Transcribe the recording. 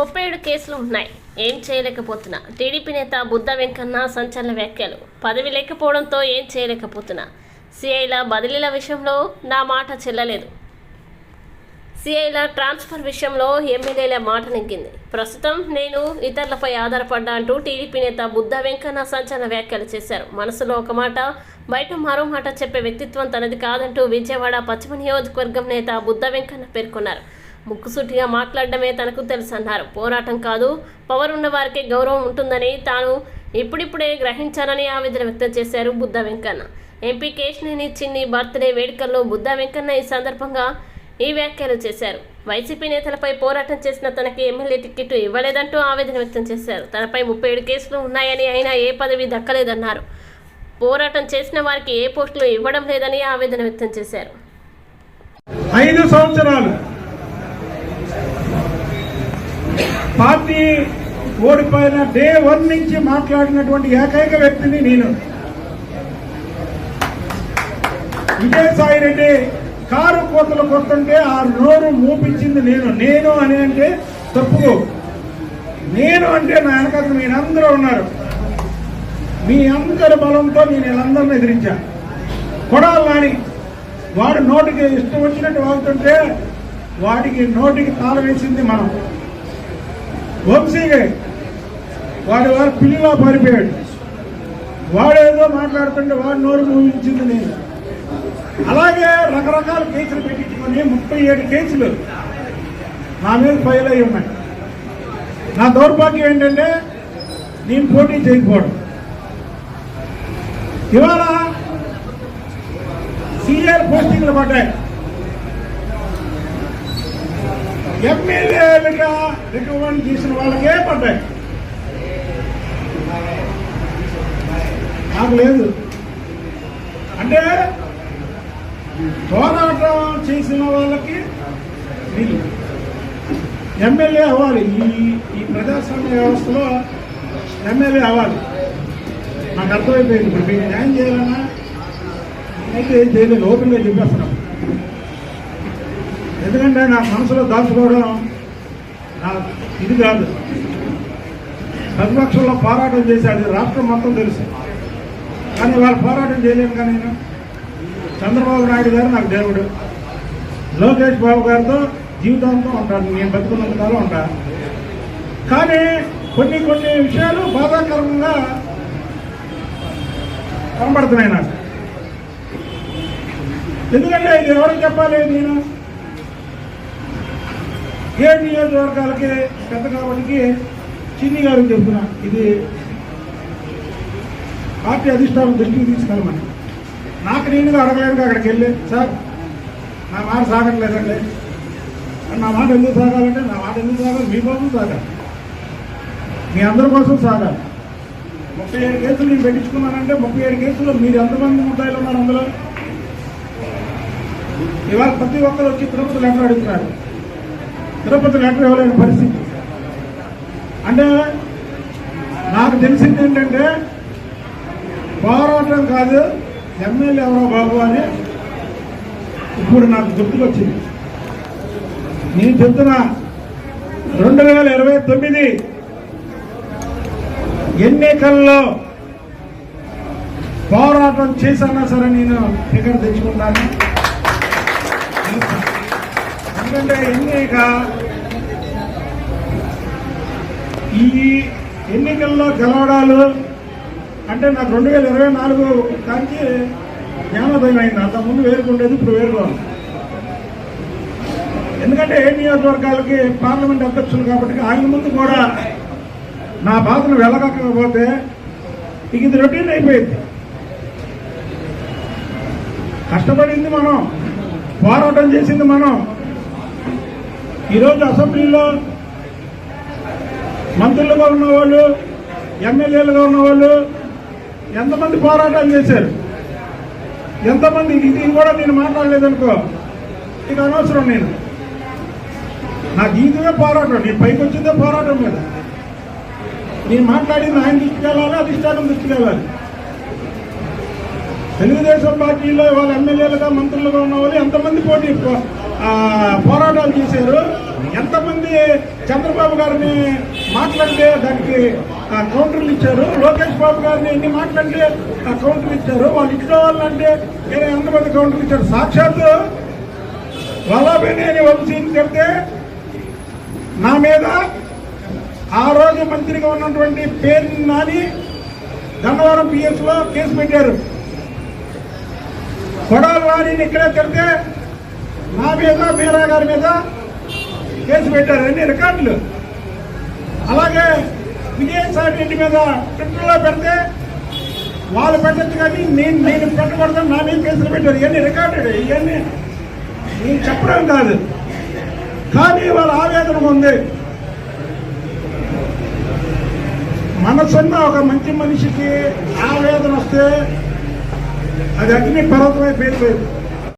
ముప్పై ఏడు కేసులు ఉన్నాయి. ఏం చేయలేకపోతున్నా. టీడీపీ నేత బుద్ధ వెంకన్న సంచలన వ్యాఖ్యలు. పదవి లేకపోవడంతో ఏం చేయలేకపోతున్నా. సిఐల బదిలీల విషయంలో నా మాట చెల్లలేదు. సిఐల ట్రాన్స్ఫర్ విషయంలో ఎమ్మెల్యేల మాట నెగ్గింది. ప్రస్తుతం నేను ఇతరులపై ఆధారపడ్డా అంటూ టీడీపీ నేత బుద్ధ వెంకన్న సంచలన వ్యాఖ్యలు చేశారు. మనసులో ఒక మాట బయట మరో మాట చెప్పే వ్యక్తిత్వం తనది కాదంటూ విజయవాడ పశ్చిమ నియోజకవర్గం నేత బుద్ధ వెంకన్న పేర్కొన్నారు. ముక్కుసూటిగా మాట్లాడడమే తనకు తెలుసన్నారు. పోరాటం కాదు పవర్ ఉన్న వారికే గౌరవం ఉంటుందని తాను ఇప్పుడిప్పుడే గ్రహించానని ఆవేదన వ్యక్తం చేశారు బుద్ధ వెంకన్న. ఎంపీ కేశినేని చిన్ని బర్త్డే వేడుకల్లో బుద్ధ వెంకన్న ఈ సందర్భంగా ఈ వ్యాఖ్యలు చేశారు. వైసీపీ నేతలపై పోరాటం చేసిన తనకి ఎమ్మెల్యే టికెట్ ఇవ్వలేదంటూ ఆవేదన వ్యక్తం చేశారు. తనపై ముప్పై ఏడు కేసులు ఉన్నాయని అయినా ఏ పదవి దక్కలేదన్నారు. పోరాటం చేసిన వారికి ఏ పోస్టులు ఇవ్వడం లేదని ఆవేదన వ్యక్తం చేశారు. ఐదు సంవత్సరాలు పార్టీ ఓడిపోయిన డే వన్ నుంచి మాట్లాడినటువంటి ఏకైక వ్యక్తిని నేను. విజయసాయిరెడ్డి కారు కోతలు కొడుతుంటే ఆ నోరు మూపించింది నేను. నేను అని అంటే తప్పు. నేను అంటే నా వెనక మీరందరూ ఉన్నారు. మీ అందరి బలంతో నేను వీళ్ళందరిని ఎదిరించా. కొడాలని వాడు నోటికి ఇష్టం వచ్చినట్టు వాగుతుంటే వాడికి నోటికి తాళ వేసింది మనం. వంశీగా వాడి వారు పిల్లిలా పారిపోయాడు. వాడేదో మాట్లాడుతుంటే వాడు నోరు మూయించింది నేను. అలాగే రకరకాల కేసులు పెట్టించుకొని ముప్పై ఏడు కేసులు నా మీద ఫైల్ అయి ఉన్నాయి. నా దౌర్భాగ్యం ఏంటంటే నేను పోటీ చేయకపోవడం. ఇవాళ సీనియర్ పోస్టింగ్లు పడ్డాయి. ఎమ్మెల్యేలుగా రికమెండ్ చేసిన వాళ్ళకే పడ్డాయి? నాకు లేదు. అంటే పోరాటం చేసిన వాళ్ళకి వీళ్ళు ఎమ్మెల్యే అవ్వాలి. ఈ ఈ ప్రజాస్వామ్య వ్యవస్థలో ఎమ్మెల్యే అవ్వాలి. నాకు అర్థమైపోయింది. ఇప్పుడు మీకు న్యాయం చేయాలన్నా? అయితే ఏం చేయలేదు ఓపెన్గా చెప్పేస్తున్నాం ఎందుకంటే నా మనసులో దాచుకోవడం నా ఇది కాదు. ప్రతిపక్షంలో పోరాటం చేశాడు. రాష్ట్రం మొత్తం తెలుసు. కానీ వాళ్ళు పోరాటం చేయలేను కానీ నేను. చంద్రబాబు నాయుడు గారు నాకు దేవుడు. లోకేష్ బాబు గారితో జీవితాంతం ఉంటాను. నేను బతుకున్నంత కాలం కానీ కొన్ని కొన్ని విషయాలు బాధాకరంగా కనబడుతున్నాయి నాకు. ఎందుకంటే ఇది ఎవరికి చెప్పాలి? నేను ఏడు నియోజకవర్గాలకి పెద్ద కాబట్టి చిన్ని గారికి చెప్తున్నా ఇది పార్టీ అధిష్టానం దృష్టికి తీసుకెళ్ళమని. నాకు నేనుగా అడగలేదు అక్కడికి వెళ్ళి. సార్ నా మాట సాగట్లేదండి. నా మాట ఎందుకు సాగాలంటే నా మాట ఎందుకు సాగాలి? మీకోసం సాగాలి. మీ అందరి కోసం సాగాలి. ముప్పై ఏడు కేసులు నేను పెట్టించుకున్నానంటే ముప్పై ఏడు కేసులు మీరు ఎంతమంది ముద్దాయిలు ఉన్నారు అందులో? ఇవాళ ప్రతి ఒక్కరు వచ్చి తిరుపతి లెటర్ అడుగుతున్నారు. తిరుపతి లెటర్ ఇవ్వలేని పరిస్థితి. అంటే నాకు తెలిసింది ఏంటంటే పోరాటం కాదు ఎమ్మెల్యే ఎవరో బాబు అని ఇప్పుడు నాకు గుర్తుకొచ్చింది. నేను చెప్తున్నా రెండు వేల ఇరవై తొమ్మిది ఎన్నికల్లో పోరాటం చేశానా సరే నేను టికెట్ తెచ్చుకుంటాను. ఎందుకంటే ఎన్నిక ఈ ఎన్నికల్లో గెలవడాలు అంటే నాకు రెండు వేల ఇరవై నాలుగు దానికి జ్ఞానోదయం అయింది అంతకుముందు వేరుకుండేది ఇప్పుడు వేరుగా ఎందుకంటే ఏ నియోజకవర్గాలకి పార్లమెంట్ అధ్యక్షులు కాబట్టి ఆయన ముందు కూడా నా బాధను వెళ్ళకపోతే ఇక ఇది రొటీన్ అయిపోయింది. కష్టపడింది మనం పోరాటం చేసింది మనం ఈరోజు అసెంబ్లీలో మంత్రులుగా ఉన్నవాళ్ళు ఎమ్మెల్యేలుగా ఉన్నవాళ్ళు ఎంతమంది పోరాటాలు చేశారు? ఎంతమంది? ఇది కూడా నేను మాట్లాడలేదనుకో ఇక అనవసరం నేను. నాకు జీవితమే పోరాటం నేను పైకి వచ్చిందే పోరాటం మీద. నేను మాట్లాడింది ఆయన దృష్టికి వెళ్ళాలి అధిష్టానం దృష్టికి వెళ్ళాలి? తెలుగుదేశం పార్టీలో వాళ్ళ ఎమ్మెల్యేలుగా మంత్రులుగా ఉన్న వాళ్ళు ఎంతమంది పోటీ పోరాటాలు చంద్రబాబు గారిని మాట్లాడితే దానికి కౌంటర్లు ఇచ్చారు. లోకేష్ బాబు గారిని ఎన్ని మాట్లాడితే ఆ, కౌంటర్లు ఇచ్చారు. వాళ్ళ ఇంట్లో వాళ్ళంటే నేను ఎంతమంది కౌంటర్లు ఇచ్చారు సాక్షాత్తు వల్లభనేని వంశీని చెప్తే నా మీద ఆ రోజు మంత్రిగా ఉన్నటువంటి పేరు నాని గన్నవరం పిఎస్లో కేసు పెట్టారు. కొడాలి వారిని ఇక్కడే తిడితే నా మీద మీరా గారి మీద కేసు పెట్టారు అన్ని రికార్డులు. అలాగే విజయసాయి రెడ్డి మీద ట్విట్టర్లో పెడితే వాళ్ళు పెట్టచ్చు కానీ నేను నేను పెట్టకూడదు నా మీద కేసులు పెట్టారు. ఇవన్నీ రికార్డెడ్ ఇవన్నీ నేను చెప్పడం కాదు. కానీ వాళ్ళ ఆవేదన ఉంది. మనసున్న ఒక మంచి మనిషికి ఆవేదన వస్తే అది అగ్ని పర్వతమై పేరుపోయింది